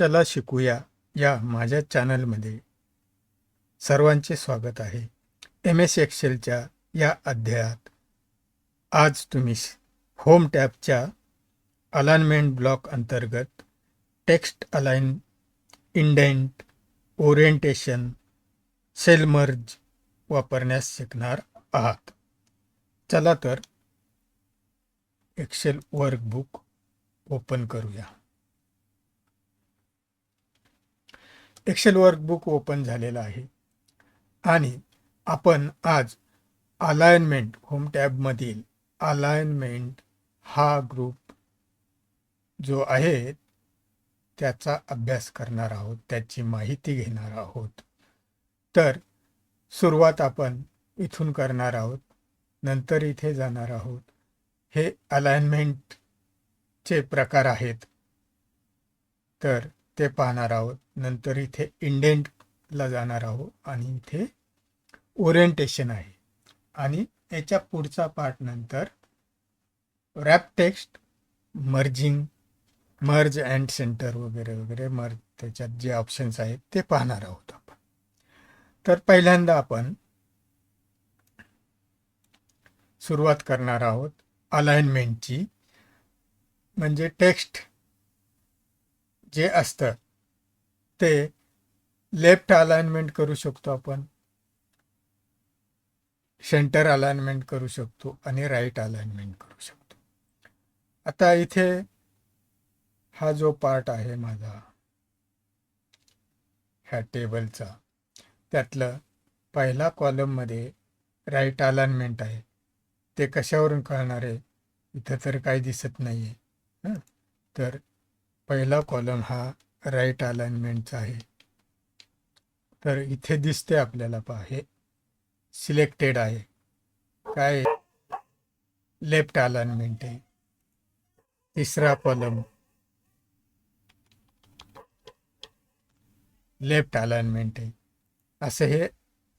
चला शिकूया या माझ्या चॅनलमध्ये. सर्वांचे स्वागत आहे. एम एस एक्सेलच्या या अध्यायात. आज तुम्ही होम टॅबच्या अलाइनमेंट ब्लॉक अंतर्गत text align indent orientation cell merge वापरण्यास शिकणार आहात. चला तर एक्सेल वर्कबुक ओपन करूया. एक्सेल वर्कबुक ओपन झालेलं आहे. आणि आपण आज अलाइनमेंट होम टॅबमधील अलाइनमेंट हा ग्रुप जो आहे त्याचा अभ्यास करणार आहोत त्याची माहिती घेणार आहोत. तर सुरुवात आपण इथून करणार आहोत नंतर इथे जाणार आहोत. हे अलाइनमेंटचे प्रकार आहेत. तर ते पाहणार आहोत. नंतर इथे इंडेंटला जाणार आहोत आणि इथे ओरिएंटेशन आहे. आणि याच्या पुढचा पार्ट नंतर wrap text merging merge and center वगैरे वगैरे मर्ज त्याच्यात जे ऑप्शन्स आहेत ते पाहणार आहोत आपण. तर पहिल्यांदा आपण सुरुवात करणार आहोत. अलाइनमेंटची म्हणजे टेक्स्ट जे असतं ते लेफ्ट अलाइनमेंट करू शकतो आपण. सेंटर अलाइनमेंट करू शकतो आणि राईट अलाइनमेंट करू शकतो. आता इथे हा जो पार्ट आहे माझा ह्या टेबलचा त्यातलं पहिला कॉलममध्ये राईट अलाइनमेंट आहे. ते कशावरून कळणार आहे? इथं तर काही दिसत नाही आहे तर पहिला कॉलम हा राईट अलाइनमेंटचा आहे. तर इथे दिसते आपल्याला पहा हे सिलेक्टेड आहे. काय लेफ्ट अलाइनमेंट आहे. तिसरा कॉलम लेफ्ट अलाइनमेंट आहे. असं हे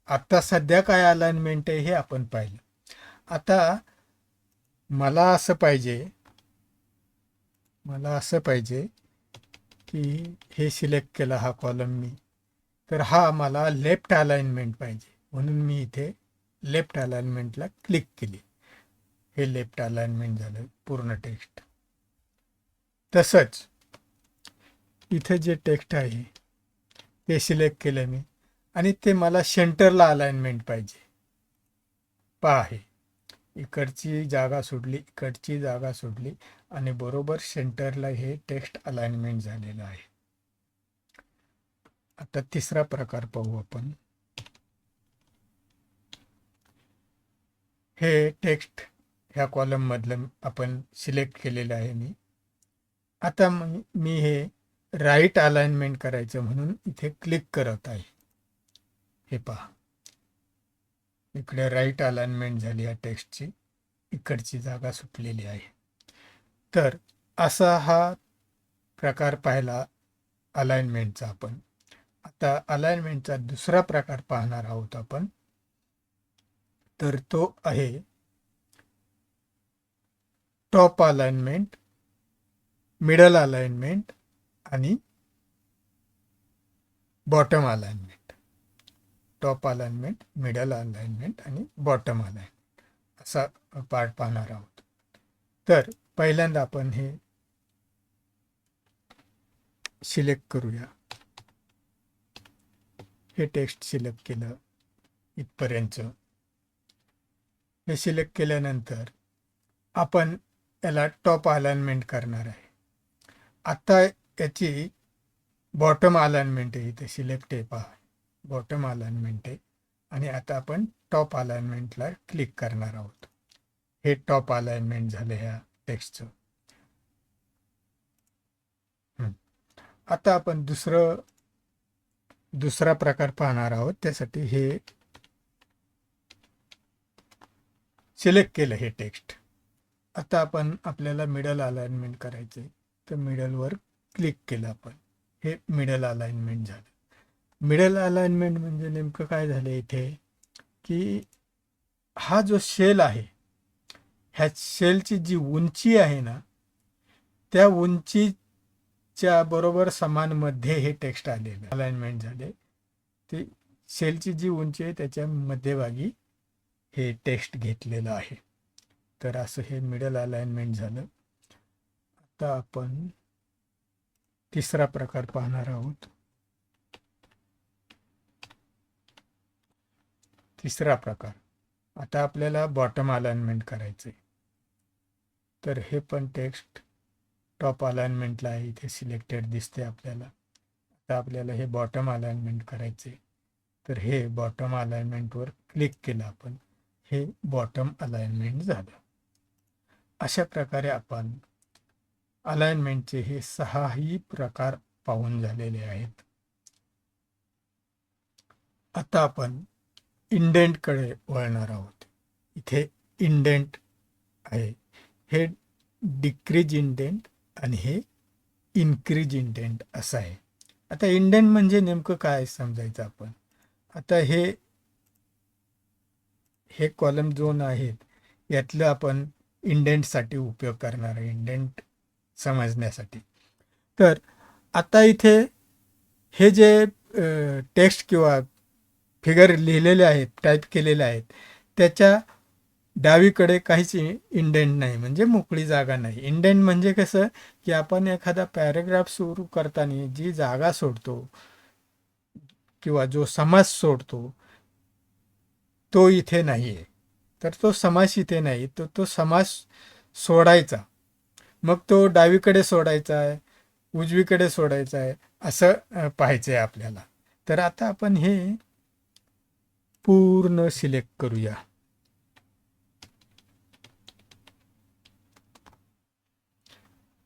आता सध्या काय अलाइनमेंट आहे हे आपण पाहिलं. आता मला असं पाहिजे मला असं पाहिजे की हे सिलेक्ट केला हा कॉलम मी. तर हा मला लेफ्ट अलाइनमेंट पाहिजे. म्हणून मी इथे लेफ्ट अलाइनमेंटला क्लिक केली. हे लेफ्ट अलाइनमेंट झालं पूर्ण टेक्स्ट तसंच इथे जे टेक्स्ट आहे ते सिलेक्ट केलं मी. आणि ते मला सेंटरला अलाइनमेंट पाहिजे. पहा हे. इकडची जागा सोडली इकडची जागा सोडली आणि बरोबर सेंटरला हे टेक्स्ट अलाइनमेंट झालेलं आहे. आता तिसरा प्रकार पाहू आपण. हे टेक्स्ट ह्या कॉलम मधलं आपण सिलेक्ट केलेलं आहे मी. आता मी हे राईट अलाइनमेंट करायचं म्हणून इथे क्लिक करत आहे. हे पहा. इकडे राईट अलाइनमेंट झाली या टेक्स्टची इकडची जागा सुटलेली आहे. तर असा हा प्रकार पाहिला अलाइनमेंटचा आपण. आता अलाइनमेंटचा दुसरा प्रकार पाहणार आहोत आपण. तर तो आहे टॉप अलाइनमेंट मिडल अलाइनमेंट आणि bottom alignment top alignment middle alignment आणि बॉटम अलाइनमेंट असा पार्ट पाहणार आहोत. तर पहिल्यांदा आपण हे सिलेक्ट करूया. हे टेक्स्ट सिलेक्ट केलं इथपर्यंत हे सिलेक्ट केल्यानंतर आपण याला टॉप अलाइनमेंट करणार आहे. आता याची बॉटम अलाइनमेंट आहे इथे सिलेक्ट आहे पहा. बॉटम अलाइनमेंट आहे. आणि आता आपण टॉप अलाइनमेंटला क्लिक करणार आहोत. हे टॉप अलाइनमेंट झालं ह्या टेक्स्टचं आता आपण दुसरं दुसरा प्रकार पाहणार आहोत. त्यासाठी हे सिलेक्ट केलं हे टेक्स्ट आता आपण आपल्याला मिडल अलाइनमेंट करायचं तर मिडलवर क्लिक केलं आपण. हे मिडल अलाइनमेंट झालं. मिडल अलाइनमेंट म्हणजे नेमकं काय झालं इथे? की हा जो शेल आहे ह्या शेलची जी उंची आहे ना त्या उंचीच्या बरोबर समानमध्ये हे टेक्स्ट आलेलं अलाइनमेंट झाले. ते सेलची जी उंची आहे त्याच्या मध्यभागी हे टेक्स्ट घेतलेलं आहे. तर असं हे मिडल अलाइनमेंट झालं. आता आपण तिसरा प्रकार पाहणार आहोत. तिसरा प्रकार. आता आपल्याला बॉटम अलाइनमेंट करायचं आहे तर हे पण टेक्स्ट टॉप अलाइनमेंटला आहे. इथे सिलेक्टेड दिसते आपल्याला. आता आपल्याला हे बॉटम अलाइनमेंट करायचे तर हे बॉटम अलाइनमेंटवर क्लिक केलं आपण. हे बॉटम अलाइनमेंट झालं. अशा प्रकारे आपण अलाइनमेंटचे हे सहाही प्रकार पाहून झालेले आहेत. आता आपण इंडेंटकडे वळणार आहोत. इथे इंडेंट आहे. हे डिक्रीज इंडेंट आणि हे इन्क्रीज इंडेंट असं आहे. आता इंडेंट म्हणजे नेमकं काय समजायचं आपण? आता हे हे कॉलम जोन आहेत. यातलं आपण इंडेंटसाठी उपयोग करणार आहे इंडेंट समजण्यासाठी. तर आता इथे हे जे टेक्स्ट किंवा फिगर लिहिलेले आहेत टाईप केलेले आहेत. त्याच्या डावीकडे काहीच इंडेंट नाही म्हणजे मोकळी जागा नाही. इंडेंट म्हणजे कसं की आपण एखादा पॅरेग्राफ सुरू करताना जी जागा सोडतो किंवा जो समास सोडतो तो इथे नाही आहे तर तो समास इथे नाही तर तो समास सोडायचा. मग तो डावीकडे सोडायचा आहे उजवीकडे सोडायचा आहे असं पाहायचं आहे आपल्याला. तर आता आपण हे पूर्ण सिलेक्ट करूया.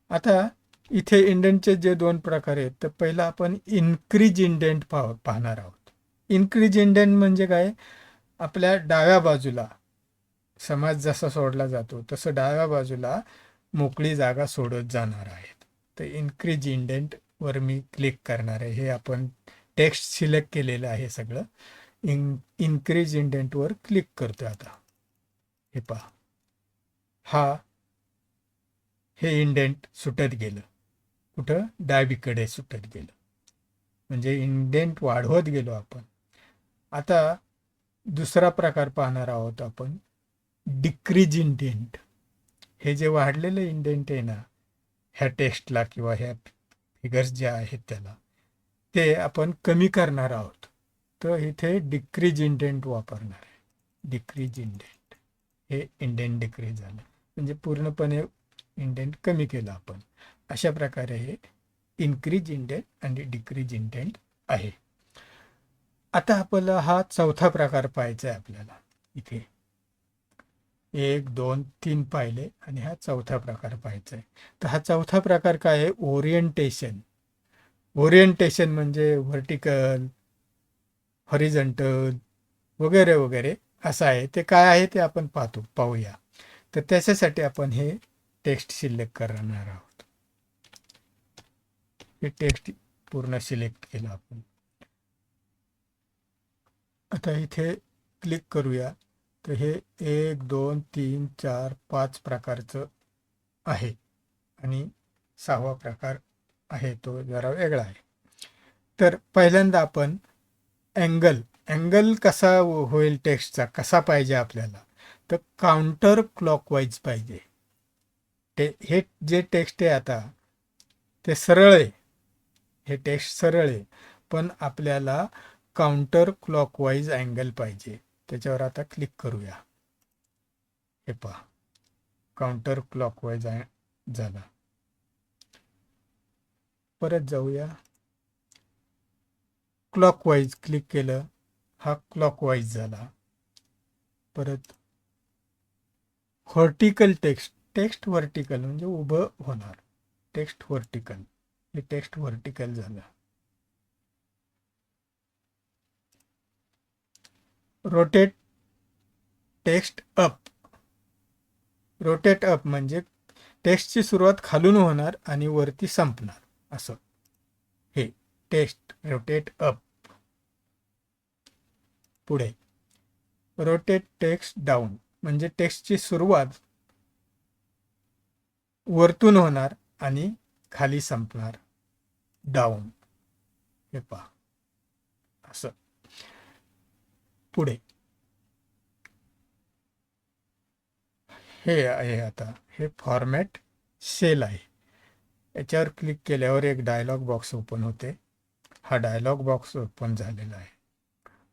आता इथे इंडेंटचे जे दोन प्रकार आहेत तर पहिला आपण इन्क्रीज इंडेंट पाह पाहणार आहोत. इन्क्रीज इंडेंट म्हणजे काय? आपल्या डाव्या बाजूला समाज जसा सोडला जातो तसं डाव्या बाजूला मोकळी जागा सोडत जाणार आहेत. तर इन्क्रीज इंडेंटवर मी क्लिक करणार आहे. हे आपण टेक्स्ट सिलेक्ट केलेलं आहे सगळं. इन इन्क्रीज इंडेंटवर क्लिक करतोय आता. हे पहा. हा हे इंडेंट सुटत गेलं. कुठं? डावीकडे सुटत गेलं. म्हणजे इंडेंट वाढवत गेलो आपण. आता दुसरा प्रकार पाहणार आहोत आपण. डिक्रीज इंडेंट हे जे वाढलेलं इंडेंट आहे ना ह्या टेस्टला किंवा ह्या फिगर्स ज्या आहेत त्याला ते आपण कमी करणार आहोत. तर इथे डिक्रीज इंडेंट वापरणार आहे. डिक्रीज इंडेंट हे इंडेंट डिक्रीज झालं. म्हणजे पूर्णपणे इंडेंट कमी केलं आपण. अशा प्रकारे हे इन्क्रीज इंडेंट आणि डिक्रीज इंडेंट आहे. आता आपल्याला हा चौथा प्रकार पाहायचा आहे आपल्याला. इथे. एक दोन तीन पाहिले आणि हा चौथा प्रकार पाहायचा आहे. तर हा चौथा प्रकार काय आहे? ओरिएंटेशन ओरिएंटेशन म्हणजे व्हर्टिकल हॉरिझंटल वगैरे वगैरे असं आहे. ते काय आहे ते आपण पाहतो पाहूया. तर त्याच्यासाठी आपण हे टेक्स्ट सिलेक्ट करणार आहोत. हे टेक्स्ट पूर्ण सिलेक्ट केलं आपण. आता इथे क्लिक करूया. तर हे एक दोन तीन चार पाच प्रकारचं आहे. आणि सहावा प्रकार आहे तो जरा वेगळा आहे. तर पहिल्यांदा आपण अँगल अँगल कसा होईल टेक्स्टचा कसा पाहिजे आपल्याला? तर काउंटर क्लॉकवाईज पाहिजे. ते हे जे टेक्स्ट आहे आता ते सरळ आहे. हे टेक्स्ट सरळ आहे. पण आपल्याला काउंटर क्लॉकवाईज अँगल पाहिजे. त्याच्यावर आता क्लिक करूया. हे पहा. काउंटर क्लॉकवाईज झाला. परत जाऊया. क्लॉकवाईज क्लिक केलं हा क्लॉकवाईज झाला. परत व्हर्टिकल टेक्स्ट टेक्स्ट व्हर्टिकल म्हणजे उभं होणार. टेक्स्ट व्हर्टिकल हे टेक्स्ट व्हर्टिकल झालं. Rotate text up rotate up म्हणजे टेक्स्टची सुरुवात खालून होणार आणि वरती संपणार. असं. हे टेक्स्ट रोटेट अप पुढे. रोटेट टेक्स्ट डाऊन म्हणजे टेक्स्टची सुरुवात वरतून होणार आणि खाली संपणार. डाऊन हे पहा. असं. पुढे. हे आहे आता. हे फॉर्मॅट सेल आहे. याच्यावर क्लिक केल्यावर एक डायलॉग बॉक्स ओपन होते. हा डायलॉग बॉक्स ओपन झालेला आहे.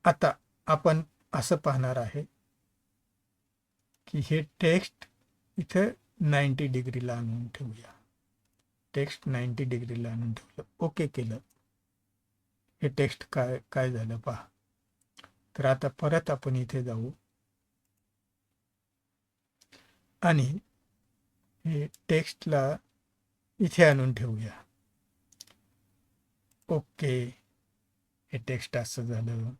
आता आपण असं पाहणार आहे की हे टेक्स्ट इथं नाईंटी डिग्रीला आणून ठेवूया. टेक्स्ट नाईंटी डिग्रीला आणून ठेवलं. ओके केलं. हे टेक्स्ट काय काय झालं पहा. तर आता परत आपण इथे जाऊ. आणि हे टेक्स्टला इथे आणून ठेवूया. ओके. हे टेक्स्ट असं झालं.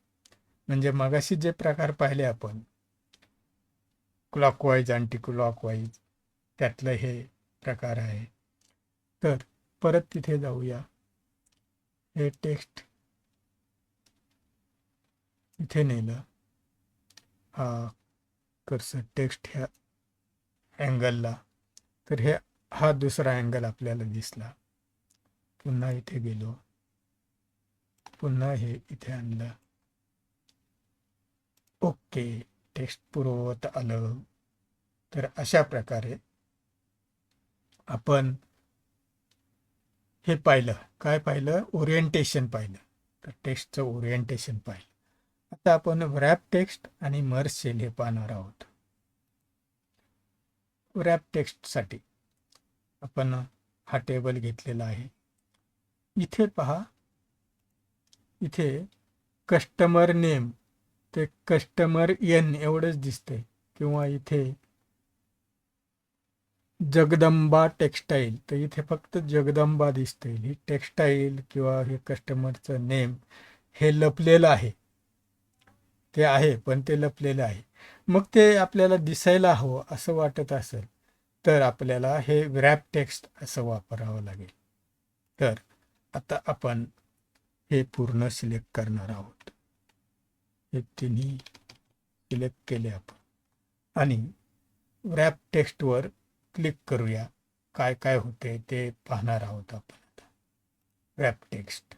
म्हणजे मगाशी जे प्रकार पाहिले आपण क्लॉकवाईज अँटी क्लॉकवाईज त्यातलं हे प्रकार आहे. तर परत तिथे जाऊया. हे टेक्स्ट इथे नेलं. हा कर्सर टेक्स्ट ह्या अँगलला तर हे हा दुसरा अँगल आपल्याला दिसला. पुन्हा इथे गेलो. पुन्हा हे इथे आणलं. ओके टेक्स्ट पुरवत आलं. तर अशा प्रकारे आपण हे पाहिलं. काय पाहिलं? ओरिएंटेशन पाहिलं. तर टेक्स्टचं ओरिएंटेशन पाहिलं. आता आपण रॅप टेक्स्ट आणि मर्स सेल हे पाहणार आहोत. रॅप टेक्स्टसाठी आपण हा टेबल घेतलेला आहे. इथे पहा. इथे कस्टमर नेम ते कस्टमर एन एवढंच दिसतंय. किंवा इथे जगदंबा टेक्स्टाईल तर इथे फक्त जगदंबा दिसते ही टेक्स्टाईल किंवा हे कस्टमरचं नेम हे लपलेलं आहे. ते आहे पण ते लपलेलं आहे. मग ते आपल्याला दिसायला हवं असं वाटत असेल तर आपल्याला हे रॅप टेक्स्ट असं वापरावं लागेल. तर आता आपण हे पूर्ण सिलेक्ट करणार आहोत. हे तिन्ही सिलेक्ट केले आपण. आणि रॅप टेक्स्टवर क्लिक करूया. काय काय होते ते पाहणार आहोत आपण आता. रॅप टेक्स्ट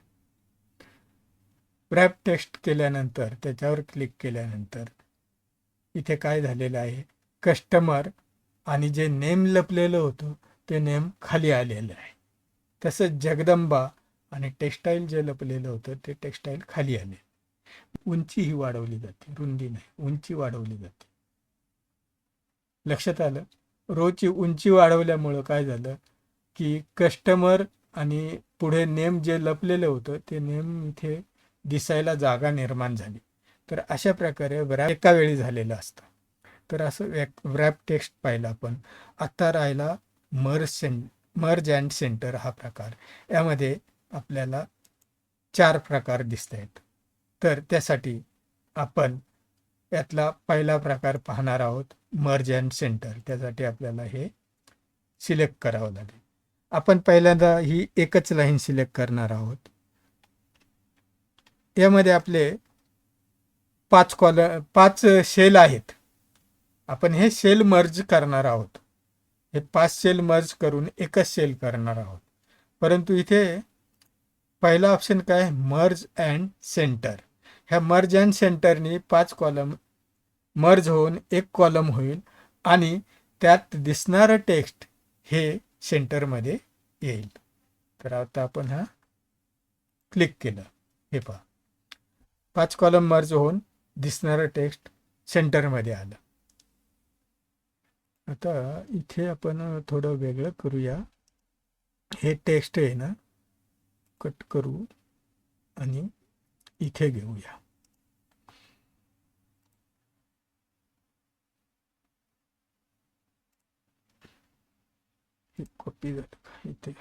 रॅप टेक्स्ट केल्यानंतर त्याच्यावर क्लिक केल्यानंतर इथे काय झालेलं आहे? कस्टमर आणि जे नेम लपलेलं होतं ते नेम खाली आलेलं आहे. तसंच जगदंबा आणि टेक्स्टाईल जे लपलेलं होतं ते टेक्स्टाईल खाली आले उंची ही वाढवली जाते रुंदी नाही उंची वाढवली जाते. लक्षात आलं? रोजची उंची वाढवल्यामुळं काय झालं की कस्टमर आणि पुढे नेम जे लपलेलं होतं ते नेम इथे दिसायला जागा निर्माण झाली. तर अशा प्रकारे व्रॅप एका वेळी झालेलं असतं. तर असं व्रॅप टेक्स्ट पाहिलं आपण. आत्ता राहिला मर्ज सें मर्ज अँड सेंटर हा प्रकार. यामध्ये आपल्याला चार प्रकार दिसत आहेत तर त्यासाठी आपण यातला पहिला प्रकार पाहणार आहोत मर्ज अँड सेंटर त्यासाठी आपल्याला हे सिलेक्ट करावं लागेल. आपण पहिल्यांदा ही एकच लाईन सिलेक्ट करणार आहोत. यामध्ये आपले पाच कॉल पाच शेल आहेत. आपण हे सेल मर्ज करणार आहोत. हे पाच सेल मर्ज करून एकच सेल करणार आहोत. परंतु इथे पहिला ऑप्शन काय? मर्ज अँड सेंटर ह्या मर्ज अँड सेंटरनी पाच कॉलम मर्ज होऊन एक कॉलम होईल आणि त्यात दिसणारं टेक्स्ट हे सेंटरमध्ये येईल. तर आता आपण हा क्लिक केलं. हे पहा. पाच कॉलम मर्ज होऊन दिसणारं टेक्स्ट सेंटरमध्ये आलं. आता इथे आपण थोडं वेगळं करूया. हे टेक्स्ट आहे ना. कट करू आणि इथे घेऊया हे कॉपी झालं का इथे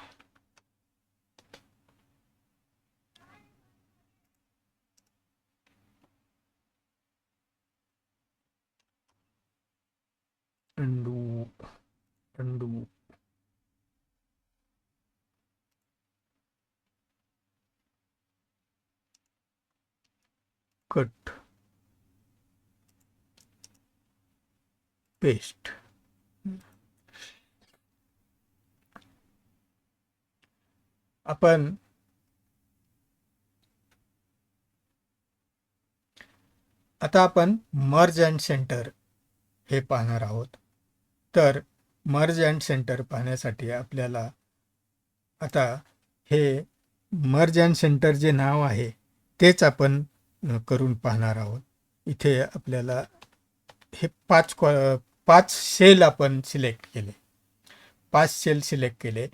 undo undo कट. पेस्ट. आपण आता आपण मर्ज अँड सेंटर हे पाहणार आहोत. तर मर्ज अँड सेंटर पाहण्यासाठी आपल्याला आता हे मर्ज अँड सेंटर जे नाव आहे तेच आपण करून पाहणार आहोत. इथे आपल्याला हे पाच कॉ पाच सेल आपण सिलेक्ट केले. पाच सेल सिलेक्ट केले.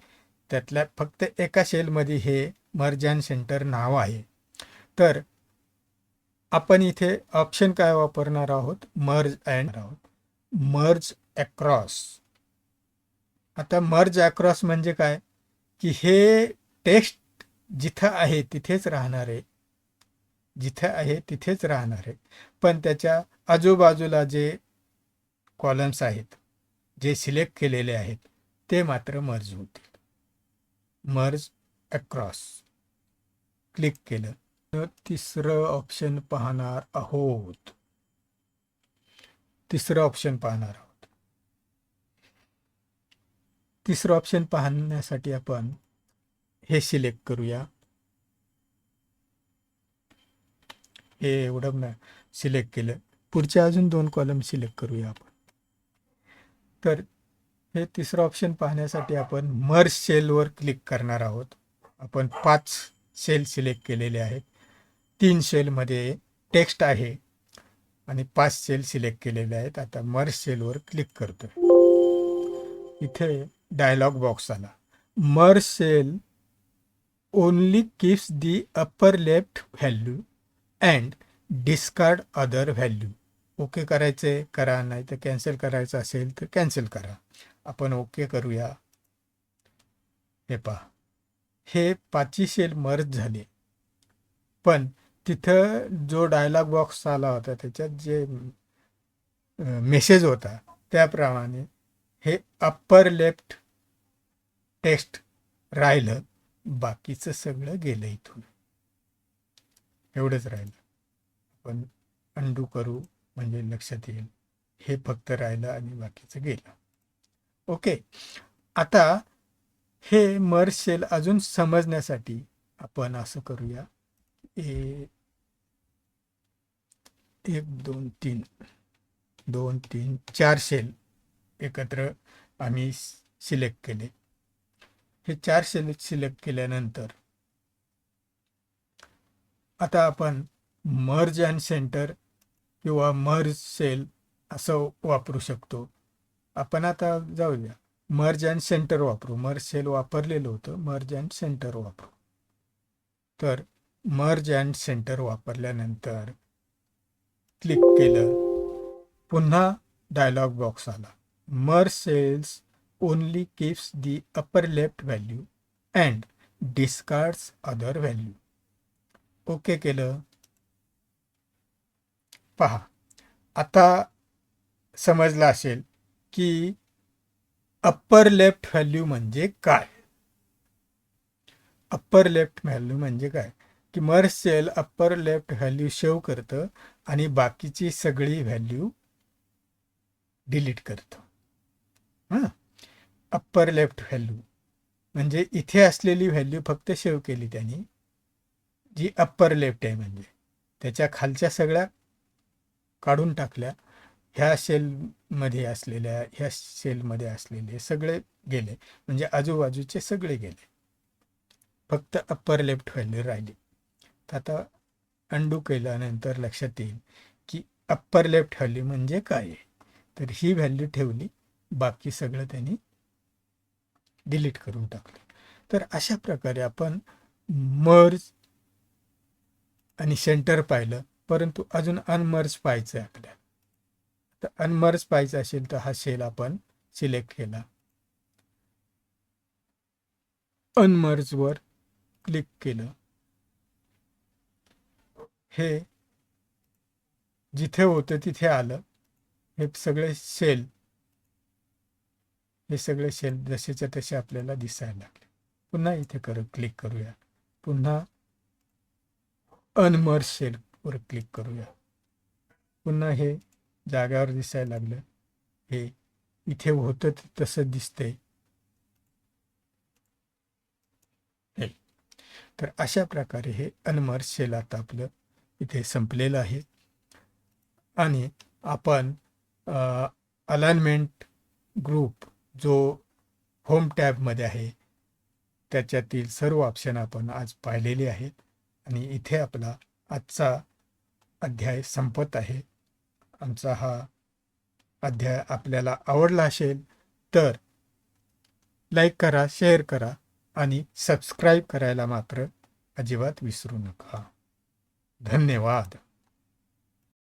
त्यातल्या फक्त एका सेलमध्ये हे मर्ज अँड सेंटर नाव आहे. तर आपण इथे ऑप्शन काय वापरणार आहोत? मर्ज अँड आहोत. मर्ज अक्रॉस आता मर्ज अक्रॉस म्हणजे काय? की हे टेक्स्ट जिथं आहे तिथेच राहणार आहे जिथे आहे तिथेच राहणार आहे. पण त्याच्या आजूबाजूला जे कॉलम्स आहेत जे सिलेक्ट केलेले आहेत ते मात्र मर्ज होतील. मर्ज अक्रॉस क्लिक केलं तर तिसरं ऑप्शन पाहणार आहोत. तिसरं ऑप्शन पाहणार आहोत. तिसरं ऑप्शन पाहण्यासाठी आपण हे सिलेक्ट करूया. हे एवढं ना सिलेक्ट केलं. पुढचे अजून दोन कॉलम सिलेक्ट करूया आपण. तर हे तिसरं ऑप्शन पाहण्यासाठी आपण मर्ज सेलवर क्लिक करणार आहोत. आपण पाच सेल सिलेक्ट केलेले आहेत. तीन सेलमध्ये टेक्स्ट आहे आणि पाच सेल सिलेक्ट केलेले आहेत. आता मर्ज सेलवर क्लिक करतोय. इथे डायलॉग बॉक्स आला. Merge cell only keeps the upper left value and discard other value. Okay करायचे करा नाही तर कॅन्सल करायचं असेल तर कॅन्सल करा. आपण ओके करूया. हे पहा. हे पाचही सेल मर्ज झाले. पण तिथं जो डायलॉग बॉक्स आला होता त्याच्यात जे मेसेज होता त्याप्रमाणे हे अप्पर लेफ्ट टेक्स्ट राहिलं. बाकीचं सगळं गेलं इथून. एवढंच राहिलं. आपण अंडू करू म्हणजे लक्षात येईल. हे फक्त राहिलं आणि बाकीचं गेलं. ओके. आता हे मर्ज सेल अजून समजण्यासाठी आपण असं करूया. ए एक दोन तीन. दोन तीन चार सेल एकत्र आम्ही सिलेक्ट केले. हे चार सेल सिलेक्ट केल्यानंतर आता आपण मर्ज अँड सेंटर किंवा मर्ज सेल असं वापरू शकतो. आपण आता जाऊया. मर्ज अँड सेंटर वापरू. मर्ज सेल वापरलेलं होतं. मर्ज अँड सेंटर वापरू. तर मर्ज अँड सेंटर वापरल्यानंतर क्लिक केलं. पुन्हा डायलॉग बॉक्स आला. Merge cells only keeps the upper left value and discards other value okay केलं. पहा आता समजलं असेल की अप्पर लेफ्ट व्हॅल्यू म्हणजे काय? अप्पर लेफ्ट व्हॅल्यू म्हणजे काय? की merge cell upper left value save करतं आणि बाकीची सगळी व्हॅल्यू डिलीट करतं. हां? अप्पर लेफ्ट व्हॅल्यू म्हणजे इथे असलेली व्हॅल्यू फक्त सेव्ह केली त्यांनी. जी अप्पर लेफ्ट आहे म्हणजे. त्याच्या खालच्या सगळ्या काढून टाकल्या. ह्या सेलमध्ये असलेल्या ह्या सेलमध्ये असलेले सगळे गेले. म्हणजे आजूबाजूचे सगळे गेले. फक्त अप्पर लेफ्ट व्हॅल्यू राहिली. तर आता अंडू केल्यानंतर लक्षात येईल की अप्पर लेफ्ट व्हॅल्यू म्हणजे काय आहे? तर ही व्हॅल्यू ठेवली. बाकी सगळं त्यांनी डिलीट करून टाकलं. तर अशा प्रकारे आपण मर्ज आणि सेंटर पाहिलं. परंतु अजून अनमर्ज पाहायचं आहे आपल्याला. तर अनमर्ज पाहायचं असेल तर हा सेल आपण सिलेक्ट केला. अनमर्जवर क्लिक केलं. हे जिथे होतं तिथे आलं. हे सगळे सेल हे सगळे सेल जसेच्या तसे आपल्याला दिसायला लागले. पुन्हा इथे कर क्लिक करूया. पुन्हा अनमर्ज सेलवर क्लिक करूया. पुन्हा हे जाग्यावर दिसायला लागलं. हे इथे होतं ते तसं दिसतंय. हे. तर अशा प्रकारे हे अनमर्ज सेल आता आपलं इथे संपलेलं आहे. आणि आपण अलाइनमेंट ग्रुप जो होम टॅबमध्ये आहे त्याच्यातील सर्व ऑप्शन आपण आज पाहिलेले आहेत. आणि इथे आपला आजचा अध्याय संपत आहे. आमचा हा अध्याय आपल्याला आवडला असेल तर लाईक करा शेअर करा आणि सबस्क्राईब करायला मात्र अजिबात विसरू नका. धन्यवाद.